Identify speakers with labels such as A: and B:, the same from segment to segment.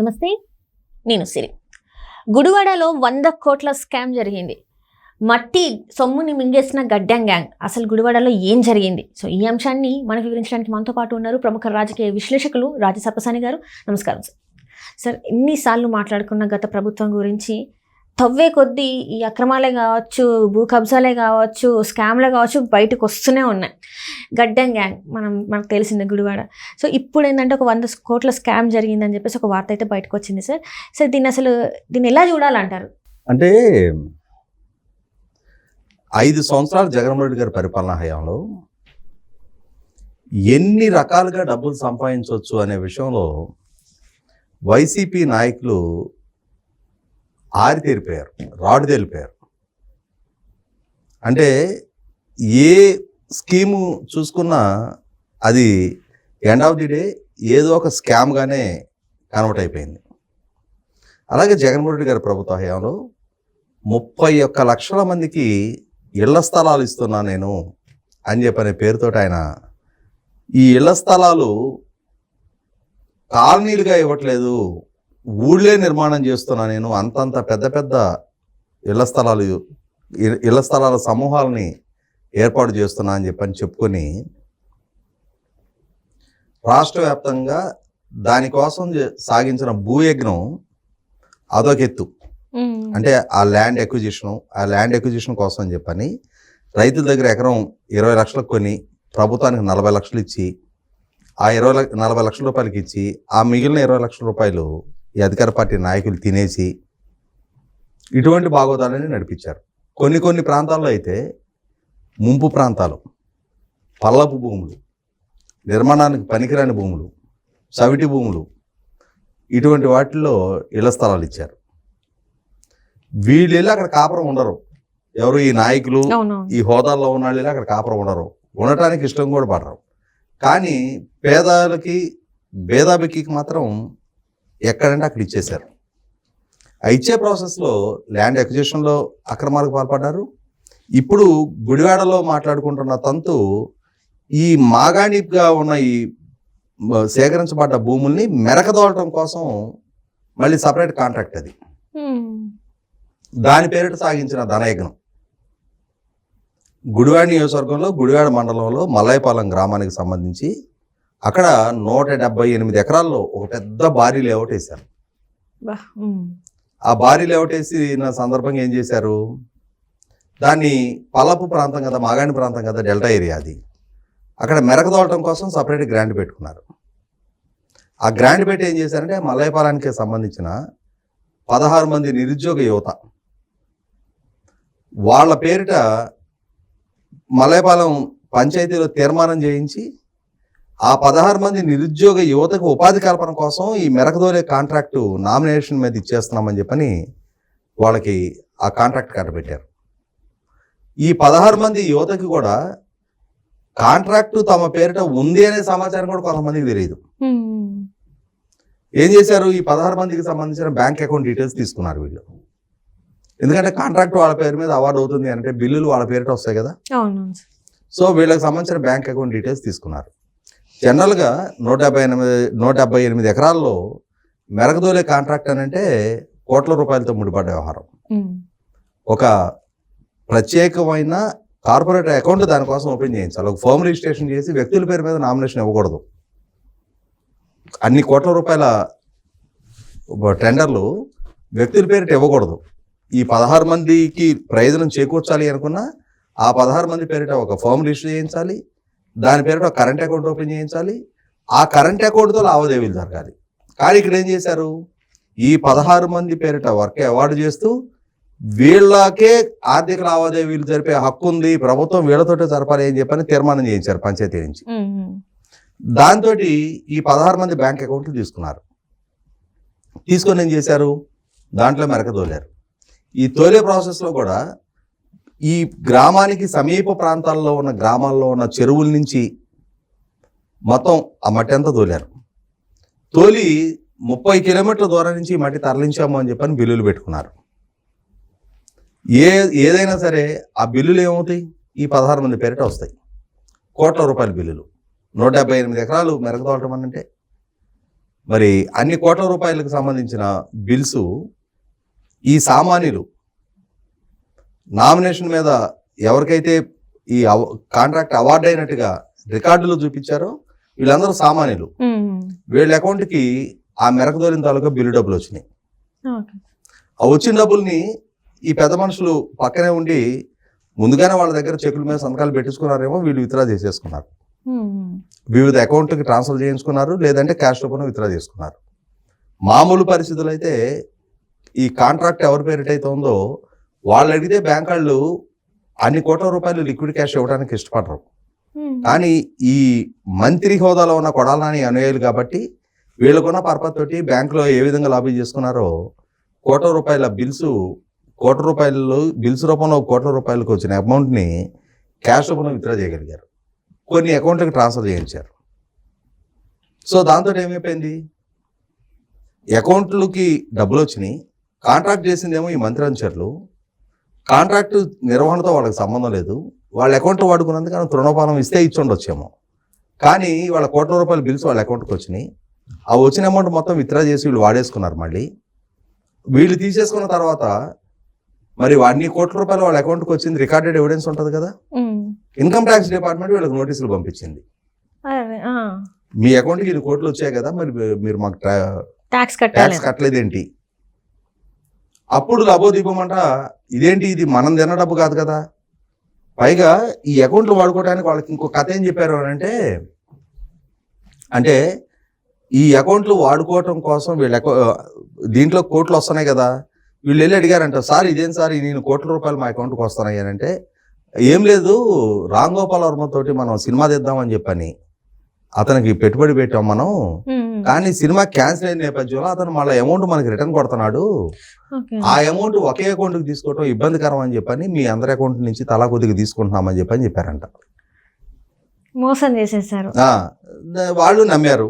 A: నమస్తే. నేను సిరి. గుడివాడలో వంద కోట్ల స్కామ్ జరిగింది. మట్టి సొమ్ముని మింగేసిన గడ్డం గ్యాంగ్ అసలు గుడివాడలో ఏం జరిగింది? సో ఈ అంశాన్ని మనకు వివరించడానికి మనతో పాటు ఉన్నారు ప్రముఖ రాజకీయ విశ్లేషకులు రాజసప్పసాని గారు. నమస్కారం సార్. సార్ ఎన్నిసార్లు మాట్లాడుకున్న గత ప్రభుత్వం గురించి తవ్వే కొద్దీ ఈ అక్రమాలే కావచ్చు భూ కబ్జాలే కావచ్చు స్కామ్లే కావచ్చు బయటకు వస్తూనే ఉన్నాయి. గడ్డం గ్యాంగ్ మనం మనకు తెలిసిందే గుడివాడ. సో ఇప్పుడు ఏంటంటే ఒక వంద కోట్ల స్కామ్ జరిగిందని చెప్పేసి ఒక వార్త అయితే బయటకు వచ్చింది సార్. సార్ దీన్ని అసలు దీన్ని ఎలా చూడాలంటారు?
B: అంటే ఐదు సంవత్సరాలు జగన్మోహన్ రెడ్డి గారి పరిపాలనా హయాంలో ఎన్ని రకాలుగా డబ్బులు సంపాదించవచ్చు అనే విషయంలో వైసీపీ నాయకులు ఆరితేరిపోయారు రాడు తేలిపోయారు. అంటే ఏ స్కీము చూసుకున్నా అది ఎండ్ ఆఫ్ ది డే ఏదో ఒక స్కామ్గానే కన్వర్ట్ అయిపోయింది. అలాగే జగన్మోహన్ రెడ్డి గారి ప్రభుత్వ హయాంలో ముప్పై ఒక్క లక్షల మందికి ఇళ్ళ స్థలాలు ఇస్తున్నా నేను అని చెప్పనే పేరుతోటి ఆయన ఈ ఇళ్ళ స్థలాలు కాలనీలుగా ఇవ్వట్లేదు ఊళ్ళే నిర్మాణం చేస్తున్నా నేను అంతంత పెద్ద పెద్ద ఇళ్ళ స్థలాలు ఇళ్ళ స్థలాల సమూహాలని ఏర్పాటు చేస్తున్నా అని చెప్పని చెప్పుకొని రాష్ట్ర వ్యాప్తంగా దానికోసం సాగించిన భూయజ్ఞం అదొక ఎత్తు. అంటే ఆ ల్యాండ్ ఎక్విజిషన్ ఆ ల్యాండ్ ఎక్విజిషన్ కోసం అని చెప్పని రైతుల దగ్గర ఎకరం ఇరవై లక్షలకు కొని ప్రభుత్వానికి నలభై లక్షలు ఇచ్చి ఆ ఇరవై నలభై లక్షల రూపాయలకి ఇచ్చి ఆ మిగిలిన ఇరవై లక్షల రూపాయలు ఈ అధికార పార్టీ నాయకులు తినేసి ఇటువంటి బాగోదాలని నడిపించారు. కొన్ని కొన్ని ప్రాంతాల్లో అయితే ముంపు ప్రాంతాలు పల్లపు భూములు నిర్మాణానికి పనికిరాని భూములు చవిటి భూములు ఇటువంటి వాటిల్లో ఇళ్ళ స్థలాలు ఇచ్చారు. వీళ్ళు వెళ్ళి అక్కడ కాపురం ఉండరు. ఎవరు ఈ నాయకులు ఈ హోదాల్లో ఉన్న వాళ్ళు అక్కడ కాపురం ఉండరు. ఉండటానికి ఇష్టం కూడా పడరు. కానీ పేదలకి భేదాబికి మాత్రం ఎక్కడంటే అక్కడ ఇచ్చేశారు. ఆ ఇచ్చే ప్రాసెస్లో ల్యాండ్ ఎక్విజిషన్లో అక్రమాలకు పాల్పడ్డారు. ఇప్పుడు గుడివాడలో మాట్లాడుకుంటున్న తంతు ఈ మాగాణిగా ఉన్న ఈ సేకరించబడ్డ భూముల్ని మెరకదోలటం కోసం మళ్ళీ సపరేట్ కాంట్రాక్ట్ అది. దాని పేరిట సాగించిన ధనయజ్ఞం. గుడివాడ నియోజకవర్గంలో గుడివాడ మండలంలో మల్లయ్యపాలెం గ్రామానికి సంబంధించి అక్కడ నూట డెబ్బై ఎనిమిది ఎకరాల్లో ఒక పెద్ద భారీ లేఅవుట్ వేశారు. ఆ భారీ లేఅవుట్ వేసిన సందర్భంగా ఏం చేశారు? దాన్ని పల్లపు ప్రాంతం కదా మాగాణి ప్రాంతం కదా డెల్టా ఏరియా అది. అక్కడ మెరకదోలటం కోసం సపరేట్ గ్రాంట్ పెట్టుకున్నారు. ఆ గ్రాంట్ పెట్టి ఏం చేశారంటే మల్లయ్యపాలెంకి సంబంధించిన పదహారు మంది నిరుద్యోగ యువత వాళ్ళ పేరిట మల్లయ్యపాలెం పంచాయతీలో తీర్మానం చేయించి ఆ పదహారు మంది నిరుద్యోగ యువతకు ఉపాధి కల్పన కోసం ఈ మెరకదోలే కాంట్రాక్టు నామినేషన్ మీద ఇచ్చేస్తున్నామని చెప్పని వాళ్ళకి ఆ కాంట్రాక్ట్ కట్టబెట్టారు ఈ పదహారు మంది యువతకి కూడా కాంట్రాక్టు తమ పేరిట ఉంది అనే సమాచారం కూడా కొంతమందికి తెలియదు. ఏం చేశారు? ఈ పదహారు మందికి సంబంధించిన బ్యాంక్ అకౌంట్ డీటెయిల్స్ తీసుకున్నారు వీళ్ళు. ఎందుకంటే కాంట్రాక్ట్ వాళ్ళ పేరు మీద అవార్డు అవుతుంది అంటే బిల్లులు వాళ్ళ పేరిట వస్తాయి కదా? సో వీళ్ళకి సంబంధించిన బ్యాంక్ అకౌంట్ డీటెయిల్స్ తీసుకున్నారు. జనరల్గా నూట డెబ్బై ఎనిమిది నూట డెబ్బై ఎనిమిది ఎకరాల్లో మెరకదోలే కాంట్రాక్ట్ అని అంటే కోట్ల రూపాయలతో ముడిపడ్డ వ్యవహారం. ఒక ప్రత్యేకమైన కార్పొరేట్ అకౌంట్ దానికోసం ఓపెన్ చేయించాలి. ఒక ఫోమ్ రిజిస్ట్రేషన్ చేసి వ్యక్తుల పేరు మీద నామినేషన్ ఇవ్వకూడదు. అన్ని కోట్ల రూపాయల టెండర్లు వ్యక్తుల పేరిట ఇవ్వకూడదు. ఈ పదహారు మందికి ప్రయోజనం చేకూర్చాలి అనుకున్నా ఆ పదహారు మంది పేరిట ఒక ఫామ్ రిజిస్టర్ చేయించాలి. దాని పేరిట ఒక కరెంట్ అకౌంట్ ఓపెన్ చేయించాలి. ఆ కరెంట్ అకౌంట్తో లావాదేవీలు జరగాలి. కానీ ఇక్కడ ఏం చేశారు? ఈ పదహారు మంది పేరిట వర్క్ అవార్డు చేస్తూ వీళ్ళకే ఆర్థిక లావాదేవీలు జరిపే హక్కు ఉంది. ప్రభుత్వం వీళ్ళతోటే జరపాలి అని చెప్పని తీర్మానం చేయించారు పంచాయతీ నుంచి. దాంతో ఈ పదహారు మంది బ్యాంక్ అకౌంట్లు తీసుకున్నారు. తీసుకొని ఏం చేశారు? దాంట్లో మెరక తోలారు. ఈ తోలే ప్రాసెస్లో కూడా ఈ గ్రామానికి సమీప ప్రాంతాల్లో ఉన్న గ్రామాల్లో ఉన్న చెరువుల నుంచి మొత్తం ఆ మట్టి అంతా తోలారు. తోలి ముప్పై కిలోమీటర్ల దూరం నుంచి మట్టి తరలించాము అని చెప్పని బిల్లులు పెట్టుకున్నారు. ఏ ఏదైనా సరే ఆ బిల్లులు ఏమవుతాయి? ఈ పదహారు మంది పేరిట వస్తాయి. కోట్ల రూపాయల బిల్లులు. నూట డెబ్బై ఎనిమిది ఎకరాలు మెరగదోలటం అని అంటే. మరి అన్ని కోట్ల రూపాయలకు సంబంధించిన బిల్స్ ఈ సామాన్యులు నామినేషన్ మీద ఎవరికైతే ఈ కాంట్రాక్ట్ అవార్డు అయినట్టుగా రికార్డులు చూపించారో వీళ్ళందరూ సామాన్యులు. వీళ్ళ అకౌంట్కి ఆ మెరకదోలిన తాలూకా బిల్లు డబ్బులు వచ్చినాయి. ఆ వచ్చిన డబ్బుల్ని ఈ పెద్ద మనుషులు పక్కనే ఉండి ముందుగానే వాళ్ళ దగ్గర చెక్కుల మీద సంతకాలు పెట్టించుకున్నారేమో వీళ్ళు విత్డ్రా చేసేసుకున్నారు. వివిధ అకౌంట్కి ట్రాన్స్ఫర్ చేయించుకున్నారు లేదంటే క్యాష్ రూపంలో విత్డ్రా చేసుకున్నారు. మామూలు పరిస్థితులు అయితే ఈ కాంట్రాక్ట్ ఎవరి పేరిట అయితే ఉందో వాళ్ళు అడిగితే బ్యాంక్ వాళ్ళు అన్ని కోట్ల రూపాయలు లిక్విడ్ క్యాష్ ఇవ్వడానికి ఇష్టపడరు. కానీ ఈ మంత్రి హోదాలో ఉన్న కొడాలని అనుయాయులు కాబట్టి వీళ్ళకున్న పర్పస్ తోటి బ్యాంకులో ఏ విధంగా లాబీ చేసుకున్నారో కోట్ల రూపాయల బిల్స్ కోట్ల రూపాయలు బిల్స్ రూపంలో కోట్ల రూపాయలకు వచ్చిన అమౌంట్ని క్యాష్ రూపంలో విత్డ్రా చేయగలిగారు. కొన్ని అకౌంట్లకు ట్రాన్స్ఫర్ చేయించారు. సో దాంతో ఏమైపోయింది? అకౌంట్లకి డబ్బులు వచ్చినాయి. కాంట్రాక్ట్ చేసిందేమో ఈ మంత్రి అనుచరులు. కాంట్రాక్ట్ నిర్వహణతో వాళ్ళకి సంబంధం లేదు. వాళ్ళ అకౌంట్ వాడుకున్నందుకు తృణపానం ఇస్తే ఇచ్చి ఉండొచ్చేమో కానీ వాళ్ళ కోట్ల రూపాయల బిల్స్ వాళ్ళ అకౌంట్కి వచ్చినాయి. ఆ వచ్చిన అమౌంట్ మొత్తం విత్డ్రా చేసి వీళ్ళు వాడేసుకున్నారు మళ్ళీ. వీళ్ళు తీసేసుకున్న తర్వాత మరి అన్ని కోట్ల రూపాయలు వాళ్ళ అకౌంట్కి వచ్చింది రికార్డెడ్ ఎవిడెన్స్ ఉంటుంది కదా. ఇన్కమ్ ట్యాక్స్ డిపార్ట్మెంట్ వీళ్ళకి నోటీసులు పంపించింది. మీ అకౌంట్కి ఇన్ని కోట్లు వచ్చాయి కదా మరి మీరు మాకు
A: ట్యాక్స్
B: కట్టలేదేంటి? అప్పుడు లబోదీపమంట ఇదేంటి ఇది? మనం తిన్న డబ్బు కాదు కదా. పైగా ఈ అకౌంట్లు వాడుకోవడానికి వాళ్ళకి ఇంకో కథ ఏం చెప్పారు అని అంటే అంటే ఈ అకౌంట్లు వాడుకోవటం కోసం వీళ్ళ దీంట్లో కోట్లు వస్తున్నాయి కదా. వీళ్ళు వెళ్ళి అడిగారంట సార్ ఇదేం సార్? నేను కోట్ల రూపాయలు మా అకౌంట్కి వస్తున్నాయి అని అంటే ఏం లేదు రామ్ గోపాల్ వర్మతోటి మనం సినిమా తీద్దామని చెప్పని అతనికి పెట్టుబడి పెట్టాం మనం. కానీ సినిమా క్యాన్సిల్ అయిన నేపథ్యంలో అతను మళ్ళీ అమౌంట్ మనకి రిటర్న్ కొడుతున్నాడు. ఆ అమౌంట్ ఒకే అకౌంట్కి తీసుకోవడం ఇబ్బందికరం అని చెప్పని మీ అందరి అకౌంట్ నుంచి తలా కొద్దిగా తీసుకుంటున్నామని చెప్పని చెప్పారంట.
A: మోసం చేసేసారు.
B: వాళ్ళు నమ్మారు.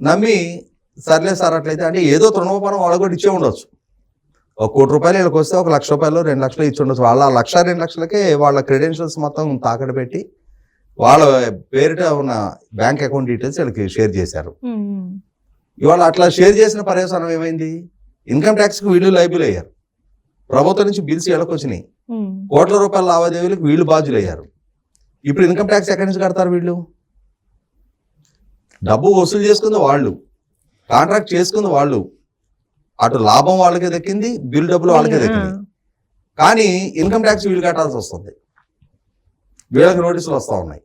B: నమ్మి సర్లే సార్ అట్లయితే అంటే ఏదో తృణోపనం వాళ్ళు కూడా ఇచ్చే ఉండొచ్చు. ఒక కోటి రూపాయలు వీళ్ళకి వస్తే ఒక లక్ష రూపాయలు రెండు లక్షలు ఇచ్చి ఉండొచ్చు. వాళ్ళ ఆ లక్ష రెండు లక్షలకే వాళ్ళ క్రెడెన్షియల్స్ మొత్తం తాకడ పెట్టి వాళ్ళ పేరిట ఉన్న బ్యాంక్ అకౌంట్ డీటెయిల్స్ వీళ్ళకి షేర్ చేశారు. ఇవాళ అట్లా షేర్ చేసిన పర్యవసానం ఏమైంది? ఇన్కమ్ ట్యాక్స్కి వీళ్ళు లైబుల్ అయ్యారు. ప్రభుత్వం నుంచి బిల్స్
A: ఉమ్.
B: కోట్ల రూపాయల లావాదేవీలకు వీళ్ళు బాధ్యులు అయ్యారు. ఇప్పుడు ఇన్కమ్ ట్యాక్స్ ఎక్కడి నుంచి కడతారు వీళ్ళు? డబ్బు వసూలు చేసుకుంది వాళ్ళు. కాంట్రాక్ట్ చేసుకుంది వాళ్ళు. అటు లాభం వాళ్ళకే దక్కింది బిల్ డబ్బులు వాళ్ళకే దక్కింది. కానీ ఇన్కమ్ ట్యాక్స్ వీళ్ళు కట్టాల్సి వస్తుంది. వీళ్ళకి నోటీసులు వస్తూ ఉన్నాయి.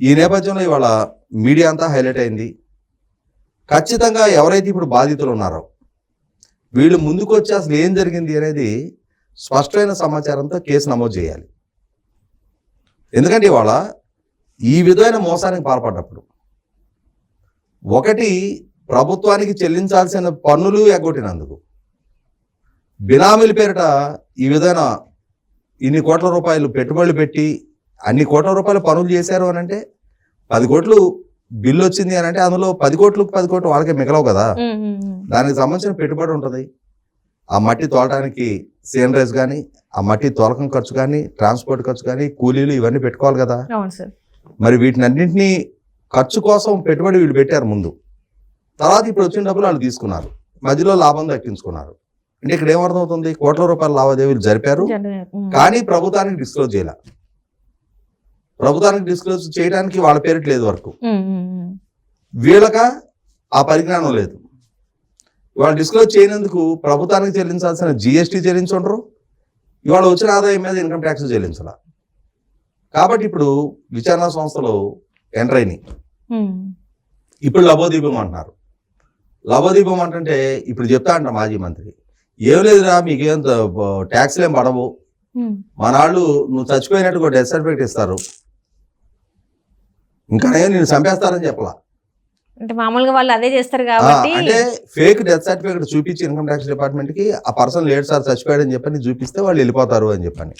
B: ఈ నేపథ్యంలో ఇవాళ మీడియా అంతా హైలైట్ అయింది. ఖచ్చితంగా ఎవరైతే ఇప్పుడు బాధితులు ఉన్నారో వీళ్ళు ముందుకు వచ్చి అసలు ఏం జరిగింది అనేది స్పష్టమైన సమాచారంతో కేసు నమోదు చేయాలి. ఎందుకంటే ఇవాళ ఈ విధమైన మోసానికి పాల్పడ్డప్పుడు ఒకటి ప్రభుత్వానికి చెల్లించాల్సిన పన్నులు ఎగ్గొట్టినందుకు బినామీల పేరిట ఈ విధమైన ఇన్ని కోట్ల రూపాయలు పెట్టుబడులు పెట్టి అన్ని కోట్ల రూపాయలు పనులు చేశారు అని అంటే పది కోట్లు బిల్లు వచ్చింది అని అంటే అందులో పది కోట్లు పది కోట్లు వాళ్ళకే మిగలవు కదా. దానికి సంబంధించిన పెట్టుబడి ఉంటుంది. ఆ మట్టి తోలడానికి సీనరేజ్ కానీ ఆ మట్టి తోలకం ఖర్చు కానీ ట్రాన్స్పోర్ట్ ఖర్చు కానీ కూలీలు ఇవన్నీ పెట్టుకోవాలి కదా. మరి వీటిని అన్నింటినీ ఖర్చు కోసం పెట్టుబడి వీళ్ళు పెట్టారు ముందు. తర్వాత ఇప్పుడు వచ్చిన డబ్బులు వాళ్ళు తీసుకున్నారు. మధ్యలో లాభం దక్కించుకున్నారు. అంటే ఇక్కడ ఏమర్థమవుతుంది? కోట్ల రూపాయల లావాదేవీలు జరిపారు. కానీ ప్రభుత్వానికి డిస్క్లోజ్ చేయాల. ప్రభుత్వానికి డిస్క్లోజ్ చేయడానికి వాళ్ళ పేరిట లేదు వరకు. వీళ్ళక ఆ పరిజ్ఞానం లేదు. ఇవాళ డిస్క్లోజ్ చేయనందుకు ప్రభుత్వానికి చెల్లించాల్సిన జిఎస్టీ చెల్లించుండ్రు. ఇవాళ వచ్చిన ఆదాయం మీద ఇన్కమ్ ట్యాక్స్ చెల్లించాల. కాబట్టి ఇప్పుడు విచారణ సంస్థలు ఎంటర్ అయినాయి. ఇప్పుడు లబోదీపం అంటున్నారు. లబోదీపం అంటే ఇప్పుడు చెప్తా అంట మాజీ మంత్రి. ఏం లేదురా మీకేం ట్యాక్స్లు ఏం పడవు. మనాళ్ళు నువ్వు చచ్చిపోయినట్టు డెత్ సర్టిఫికేట్ ఇస్తారు. ఇంకా నేను చంపేస్తారని చెప్పలా.
A: అంటే మామూలుగా వాళ్ళు అదే చేస్తారు కాబట్టి
B: అంటే ఫేక్ డెత్ సర్టిఫికేట్ చూపించి ఇన్కమ్ ట్యాక్స్ డిపార్ట్మెంట్కి ఆ పర్సన్ లేట్ సార్ చచ్చిపోయాడని చెప్పని చూపిస్తే వాళ్ళు వెళ్ళిపోతారు అని చెప్పని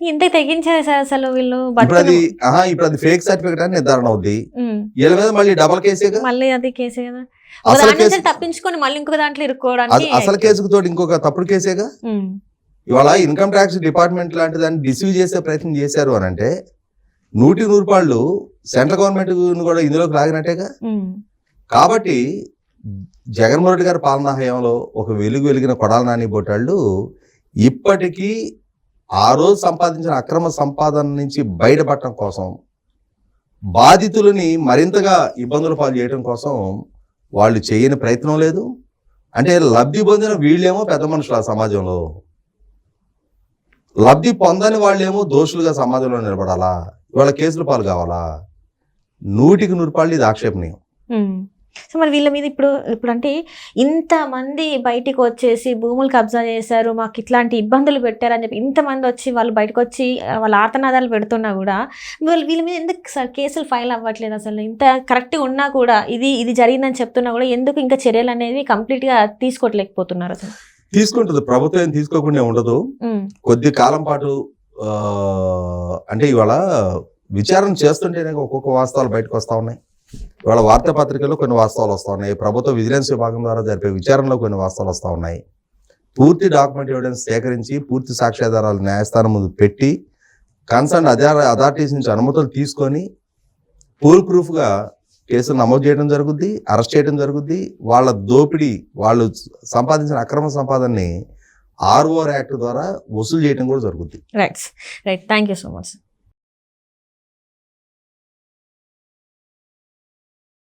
A: ఇంత తెగించారు సార్ అసలు వీళ్ళు
B: ఇప్పుడు అది ఆహా ఇప్పుడు అది ఫేక్ సర్టిఫికేట్ అని నిర్ధారణ అవుద్ది. వీళ్ళ మీద మళ్ళీ డబల్ కేసేగా
A: మళ్ళీ అది కేసే కదా?
B: అసలు కేసు
A: తప్పించుకొని మళ్ళీ ఇంకొక దాంట్లో ఇరుక్కోవడానికి
B: అసలు కేసుకు తోడు ఇంకొక తప్పుడు కేసేగా. ఇవాళ ఇన్కమ్ ట్యాక్స్ డిపార్ట్మెంట్ లాంటి దాన్ని డిసీవ్ చేసే ప్రయత్నం చేశారు అని అంటే నూటి నూరు పాళ్ళు సెంట్రల్ గవర్నమెంట్ కూడా ఇందులోకి లాగినట్టేగా. కాబట్టి జగన్మోహన్ రెడ్డి గారి పాలనా హయాంలో ఒక వెలుగు వెలిగిన కొడాల నాని బొట్టాళ్ళు ఇప్పటికీ ఆ రోజు సంపాదించిన అక్రమ సంపాదన నుంచి బయటపడటం కోసం బాధితులని మరింతగా ఇబ్బందుల పాలు చేయడం కోసం వాళ్ళు చేయని ప్రయత్నం లేదు. అంటే లబ్ధి పొందిన వీళ్ళేమో పెద్ద మనుషులు ఆ సమాజంలో. లబ్ధి పొందని వాళ్ళేమో దోషులుగా సమాజంలో నిలబడాలా? ఇవాళ కేసుల పాలు కావాలా? నూటికి నూరు పాళ్ళు ఇది ఆక్షేపణీయం.
A: సో మరి వీళ్ళ మీద ఇప్పుడు ఇప్పుడు అంటే ఇంతమంది బయటికి వచ్చేసి భూములు కబ్జా చేశారు మాకు ఇట్లాంటి ఇబ్బందులు పెట్టారని చెప్పి ఇంతమంది వచ్చి వాళ్ళు బయటకు వచ్చి వాళ్ళ ఆర్తనాదాలు పెడుతున్నా కూడా వీళ్ళు వీళ్ళ మీద ఎందుకు సార్ కేసులు ఫైల్ అవ్వట్లేదు అసలు? ఇంత కరెక్ట్గా ఉన్నా కూడా ఇది ఇది జరిగిందని చెప్తున్నా కూడా ఎందుకు ఇంకా చర్యలు అనేది కంప్లీట్గా తీసుకోవట్లేకపోతున్నారు అసలు?
B: తీసుకుంటుంది. ప్రభుత్వం ఏం తీసుకోకుండా ఉండదు. కొద్ది కాలం పాటు అంటే ఇవాళ విచారణ చేస్తుంటేనే ఒక్కొక్క వాస్తవాలు బయటకు వస్తా ఉన్నాయి. ఇవాళ వార్తాపత్రికల్లో కొన్ని వాస్తవాలు వస్తూ ఉన్నాయి. ప్రభుత్వ విజిలెన్స్ విభాగం ద్వారా జరిపే విచారణలో కొన్ని వాస్తవాలు వస్తూ ఉన్నాయి. పూర్తి డాక్యుమెంట్ ఎవిడెన్స్ సేకరించి పూర్తి సాక్ష్యాధారాలు న్యాయస్థానం ముందు పెట్టి కన్సర్న్ అధార అథారిటీస్ నుంచి అనుమతులు తీసుకొని పూల్ ప్రూఫ్గా కేసులు నమోదు చేయడం జరుగుద్ది అరెస్ట్ చేయడం జరుగుద్ది. వాళ్ళ దోపిడీ వాళ్ళు సంపాదించిన అక్రమ సంపాదనని ఆర్ఓఆర్ యాక్ట్ ద్వారా వసూలు చేయడం కూడా జరుగుద్ది.
A: Right right thank you so much